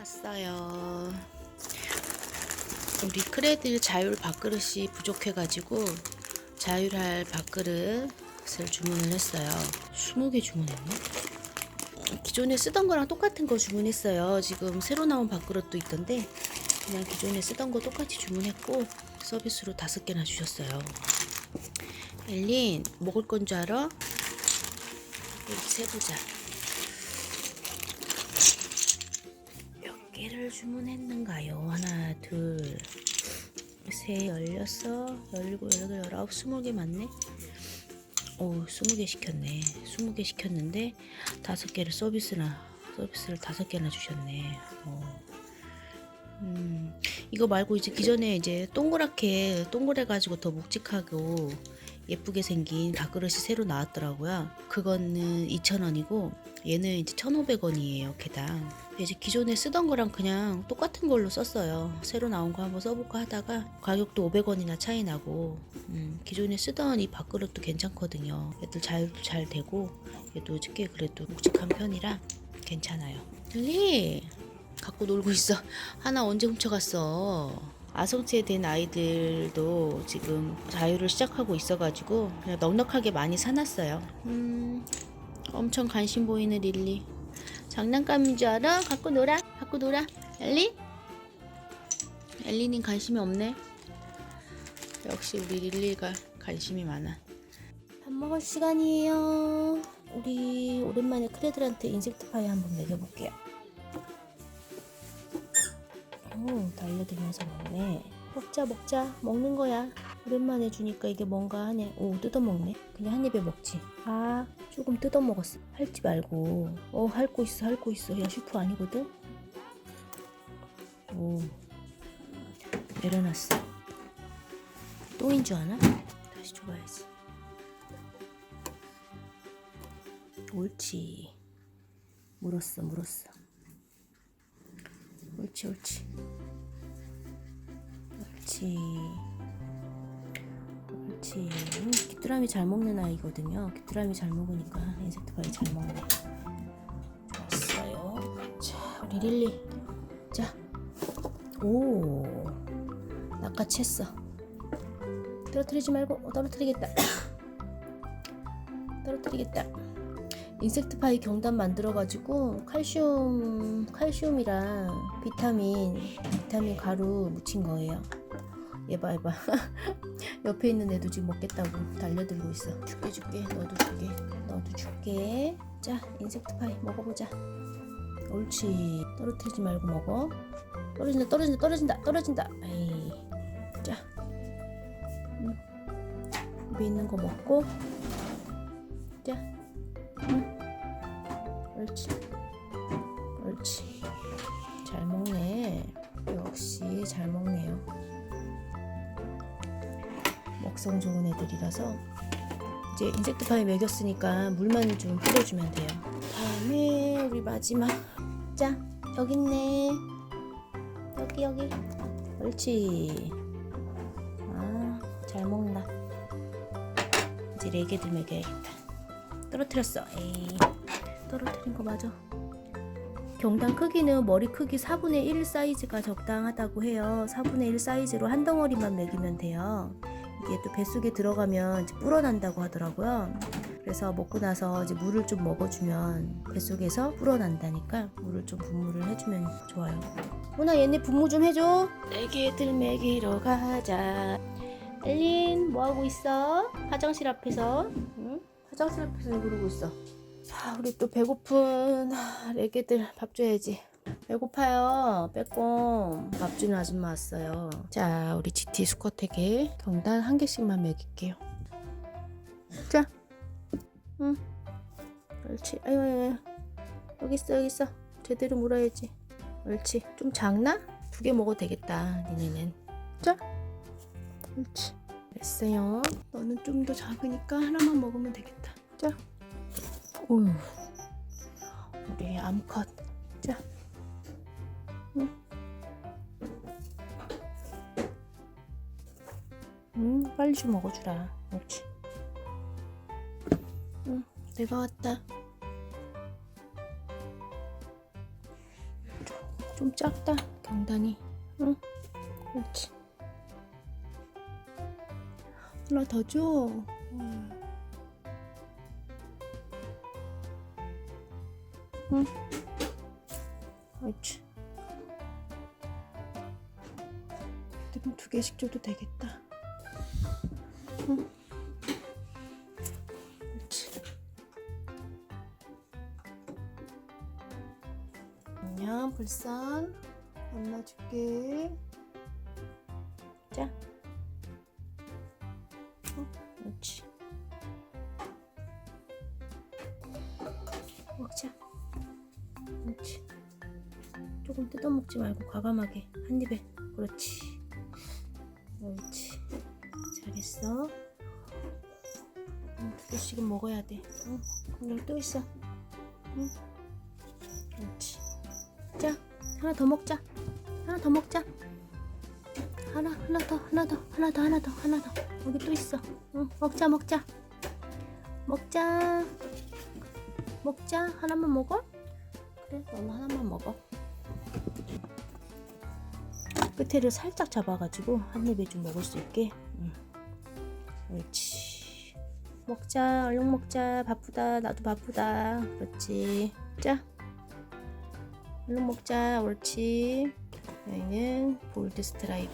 왔어요. 우리 크레들 자율 밥그릇이 부족해가지고 자율할 밥그릇을 주문을 했어요. 20개 주문했네. 기존에 쓰던 거랑 똑같은 거 주문했어요. 지금 새로 나온 밥그릇도 있던데 그냥 기존에 쓰던 거 똑같이 주문했고 서비스로 다섯 개나 주셨어요. 엘린 먹을 건 줄 알아? 우리 세보자. 개를 주문했는가요? 하나, 둘, 세, 열여섯, 열일곱, 열여덟, 열아홉, 스무 개 맞네? 오, 스무 개 시켰네. 스무 개 시켰는데 다섯 개를 서비스나 서비스를 다섯 개나 주셨네. 어. 음, 이거 말고 이제 기존에 이제 동그랗게 동그래 가지고 더 묵직하고 예쁘게 생긴 밥그릇이 새로 나왔더라고요. 그거는 2,000원이고 얘는 이제 1,500원이에요, 개당. 이제 기존에 쓰던 거랑 그냥 똑같은 걸로 썼어요. 새로 나온 거 한번 써볼까 하다가 가격도 500원이나 차이 나고 음, 기존에 쓰던 이 밥그릇도 괜찮거든요. 얘들 자율도 잘 되고 얘도 꽤 그래도 묵직한 편이라 괜찮아요. 리 갖고 놀고 있어. 하나 언제 훔쳐갔어? 아성체에 된 아이들도 지금 자유를 시작하고 있어가지고 그냥 넉넉하게 많이 사놨어요. 음, 엄청 관심 보이는 릴리. 장난감인 줄 알아? 갖고 놀아? 갖고 놀아? 엘리? 엘리는 관심이 없네. 역시 우리 릴리가 관심이 많아. 밥 먹을 시간이에요. 우리 오랜만에 크레들한테 인섹트 파이 한번 먹여볼게요. 오, 달려들면서 먹네. 먹자, 먹자. 먹는 거야. 오랜만에 주니까 이게 뭔가 하네. 오, 뜯어먹네. 그냥 한 입에 먹지. 아, 조금 뜯어먹었어. 핥지 말고. 어, 핥고 있어, 핥고 있어. 얘 슈프 아니거든? 오, 내려놨어. 똥인 줄 아나? 다시 줘봐야지. 옳지. 물었어, 물었어. 옳지 옳지. 옳지. 옳지. 음, 귀뚜라미 잘 먹는 아이거든요. 귀뚜라미 잘 먹으니까 인섹트 파이 잘 먹네. 좋았어요. 자 우리 릴리. 자오. 낚아챘어. 떨어뜨리지 말고 어, 떨어뜨리겠다. 떨어뜨리겠다 인섹트 파이 경단 만들어가지고 칼슘 칼슘이랑 비타민 비타민 가루 묻힌 거예요. 얘봐 얘봐 옆에 있는 애도 지금 먹겠다고 달려들고 있어. 줄게 줄게 너도 줄게 너도 줄게. 자 인섹트 파이 먹어보자. 옳지 떨어뜨리지 말고 먹어. 떨어진다 떨어진다 떨어진다 떨어진다. 에이 자 음. 입에 있는 거 먹고 먹성 좋은 애들이라서 이제 인sek트 파이 먹였으니까 물만 좀 뿌려주면 돼요. 다음에 우리 마지막 자 여기 있네. 여기 여기. 옳지. 아잘 먹나 이제 네 개들 먹여야겠다. 떨어뜨렸어. 에이 떨어뜨린 거 맞아. 경단 크기는 머리 크기 4분의 1 사이즈가 적당하다고 해요. 4분의 1 사이즈로 한 덩어리만 먹이면 돼요. 이게 또 뱃속에 들어가면 이제 불어난다고 하더라고요. 그래서 먹고 나서 이제 물을 좀 먹어주면 뱃속에서 불어난다니까 물을 좀 분무를 해주면 좋아요. 호나 얘네 분무 좀 해줘. 애기들 먹이러 가자. 엘린 뭐 하고 있어? 화장실 앞에서. 응? 화장실 앞에서 왜 그러고 있어? 자, 우리 또 배고픈 애기들 밥 줘야지. 배고파요. 빼꼼. 밥 주는 아줌마 왔어요. 자, 우리 GT 수컷에게 경단 한 개씩만 먹일게요. 자. 응. 옳지. 아유, 아유. 여기 있어, 여기 있어. 제대로 물어야지. 옳지. 좀 작나? 두 개 먹어도 되겠다, 니네는. 자. 옳지. 됐어요. 너는 좀 더 작으니까 하나만 먹으면 되겠다. 자. 어휴, 우리 암컷. 응, 빨리 좀 먹어주라. 옳지. 응, 내가 왔다. 좀, 좀 작다 경단이 응 그렇지 하나 더 줘. 응. 응. 옳지. 그럼 두 개씩 줘도 되겠다. 응. 안녕, 불선. 엄마 줄게. 자. 그렇지. 먹자. 그렇지. 조금 뜯어 먹지 말고 과감하게 한 입에. 그렇지. 그렇지. 잘했어. 개씩은 먹어야 돼. 응. 여기 또 있어. 응. 그렇지. 자, 하나 더 먹자. 하나 더 먹자. 하나, 하나 더, 하나 더, 하나 더, 하나 더, 하나 더. 여기 또 있어. 응, 먹자, 먹자. 먹자. 먹자. 하나만 먹어? 그래, 너무 하나만 먹어. 끝에를 살짝 잡아가지고 한 입에 좀 먹을 수 있게. 응. 옳지. 먹자, 얼른 먹자. 바쁘다. 나도 바쁘다. 그렇지. 자. 얼른 먹자. 옳지. 여기는 볼드 스트라이프.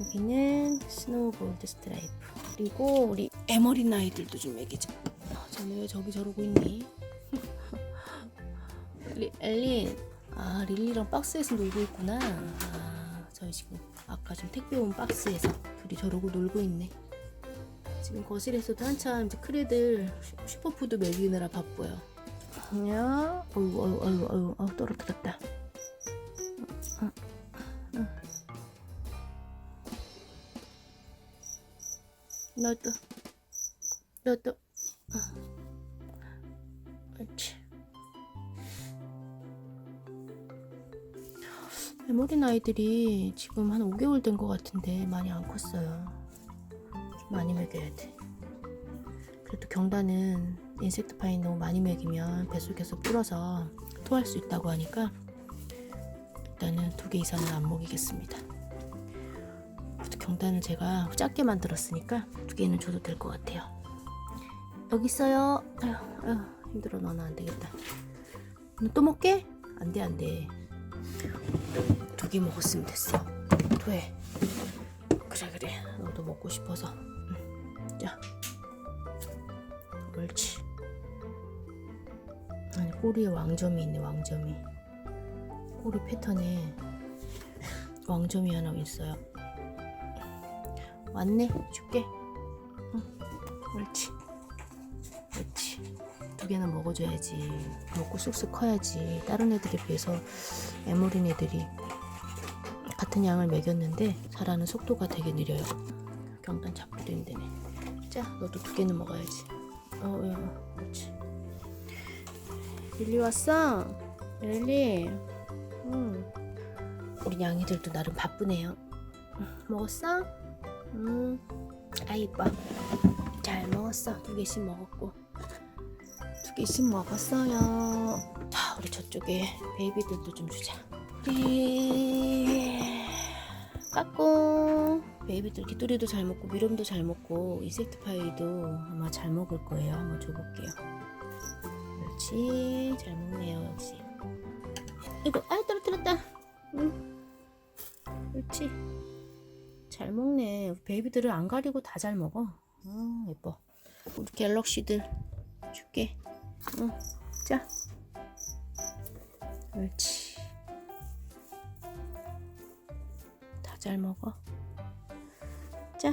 여기는 스노우 볼드 스트라이프. 그리고 우리 에머린 아이들도 좀 먹이자. 아, 쟤는 왜 저기 저러고 있니? 리, 엘린. 아, 릴리랑 박스에서 놀고 있구나. 아, 저희 지금 아까 좀 택배 온 박스에서 둘이 저러고 놀고 있네. 지금 거실에서도 한참 이제 크레들 슈- 슈퍼푸드 먹이느라 바빠요. 안녕. 어이구, 어이구, 어이구, 어이구, 어이구, 떨어뜨렸다. 너도 너도 그렇지 메모린 아이들이 지금 한 5개월 된 것 같은데 많이 안 컸어요 좀 많이 먹여야 돼 그래도 경단은 인섹트 파인 너무 많이 먹이면 뱃속에서 불어서 토할 수 있다고 하니까 일단은 두 개 이상은 안 먹이겠습니다 경단을 제가 작게 만들었으니까 두 개는 줘도 될 것 같아요. 여기 있어요. 아휴, 아휴, 힘들어 너는 안 되겠다. 너 또 먹게? 안 돼, 안 돼. 두 개 먹었으면 됐어. 돼. 그래, 그래. 너도 먹고 싶어서. 응. 자. 옳지. 아니, 꼬리에 왕점이 있네, 왕점이. 꼬리 패턴에 왕점이 하나 있어요. 왔네 줄게 응 옳지 옳지 두 개는 먹어줘야지 먹고 쑥쑥 커야지 다른 애들에 비해서 애모린 애들이 같은 양을 먹였는데 자라는 속도가 되게 느려요 경단 잡기도 힘드네 자 너도 두 개는 먹어야지 어, 어 옳지 릴리 왔어 릴리 응 우리 양이들도 나름 바쁘네요 응, 먹었어? 음, 아 이뻐. 잘 먹었어. 두 개씩 먹었고. 두 개씩 먹었어요. 자, 우리 저쪽에 베이비들도 좀 주자. 우리 까꿍. 베이비들 기토리도 잘 먹고 미름도 잘 먹고 인섹트 파이도 아마 잘 먹을 거예요. 한번 줘볼게요. 그렇지. 잘 먹네요. 역시. 이거 아 떨어뜨렸다. 응. 그렇지. 잘 먹네. 우리 베이비들은 안 가리고 다 잘 먹어. 아, 예뻐. 우리 갤럭시들 줄게. 응. 자. 옳지. 잘 먹어. 자.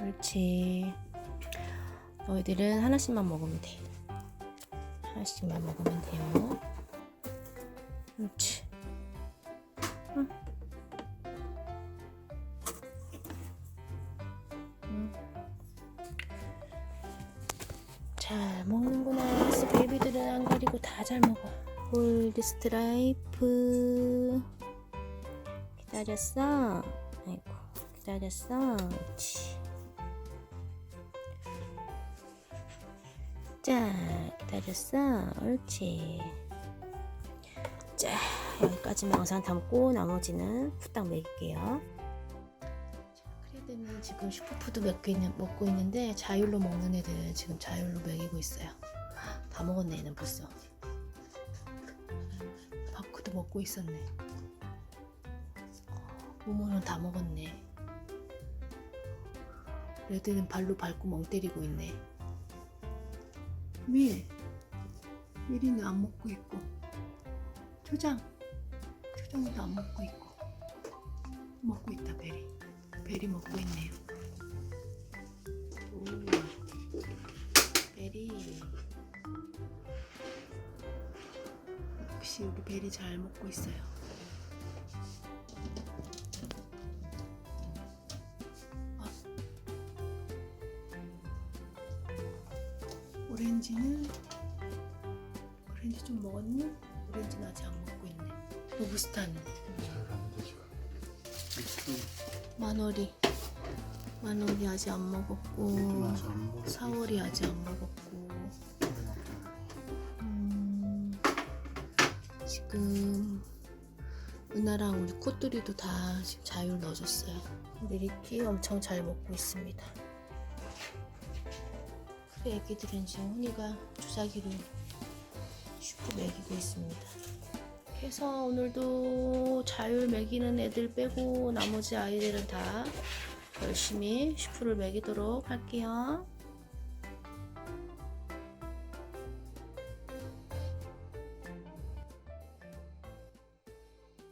옳지. 너희들은 하나씩만 먹으면 돼. 하나씩만 먹으면 돼요. 옳지. 잘 먹는구나. 스 베이비들은 안 가리고 다 잘 먹어. 골드 스트라이프. 기다렸어. 아이고, 기다렸어. 그렇지. 자, 기다렸어. 옳지. 자, 여기까지만 영상 담고 나머지는 후딱 먹일게요. 크레드는 지금 슈퍼푸드 먹고, 있는, 먹고 있는데 자율로 먹는 애들 지금 자율로 먹이고 있어요. 다 먹었네, 얘는 벌써. 먹고 있었네. 모모는 다 먹었네. 레드는 발로 밟고 멍 때리고 있네. 밀. 밀이는 안 먹고 있고. 초장. 초장도 안 먹고 있고. 먹고 있다, 베리. 베리 먹고 있네요. 오. 베리. 역시 우리 베리 잘 먹고 있어요. 아. 오렌지는 오렌지 좀 먹었니? 오렌지는 아직 안 먹고 있네. 로부스타는 지금. 마너리 마너리 아직 안 먹었고. 사월이 아직 안 먹었고 지금 은하랑 우리 코뚜리도 다 지금 자율 넣어줬어요. 근데 리키 엄청 잘 먹고 있습니다. 그래 애기들은 지금 훈이가 주사기로 슈프 먹이고 있습니다. 그래서 오늘도 자율 먹이는 애들 빼고 나머지 아이들은 다 열심히 슈프를 먹이도록 할게요.